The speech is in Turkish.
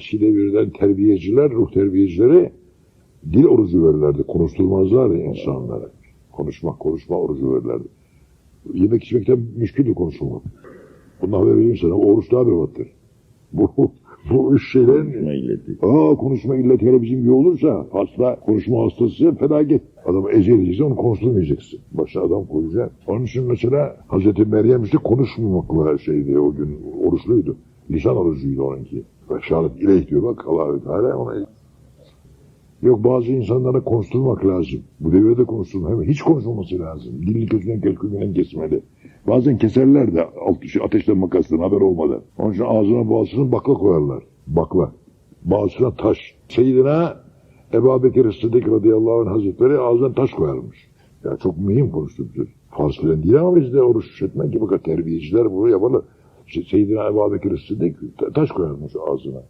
eski devirden terbiyeciler, ruh terbiyecileri dil orucu verirlerdi. Konuşturmazlardı insanlara. Konuşmak, konuşma orucu verirlerdi. Yemek içmekten müşküldür konuşulmak. Bundan haber vereyim sana. Oruç daha berbattır. Bu, bu üç şeylerin Konuşma illeti. Aa konuşma illeti hele bizim gibi olursa hasta konuşma hastası felaket. Adamı eziyedeceksin onu konuşturmayacaksın. Başına adam koyacaksın. Onun için mesela Hazreti Meryem işte konuşmamakla şeydi o gün oruçluydu. Lisan orucuydu onunki. Şahit ileyh diyor bak Allah-u Teala ona Yok bazı insanlara konuşturmak lazım. Bu devirde konuşturmak. Hiç konuşulması lazım. Dilini gözünden kelkümünden kesmeli. Bazen keserler de alt, şey, ateşten makastan haber olmadan. Onun için ağzına boğazına bakla koyarlar. Bakla. Bağısına taş. Seyyidina Ebu Bekir Sıddık radıyallahu anh hazretleri ağzına taş koyarmış. Ya çok mühim konuşturdu. Fars filan değil ama bizde oruç işletmek gibi terbiyeciler bunu yaparlar. Seyyidina Ebu Bekir Sıddık taş koyarmış ağzına.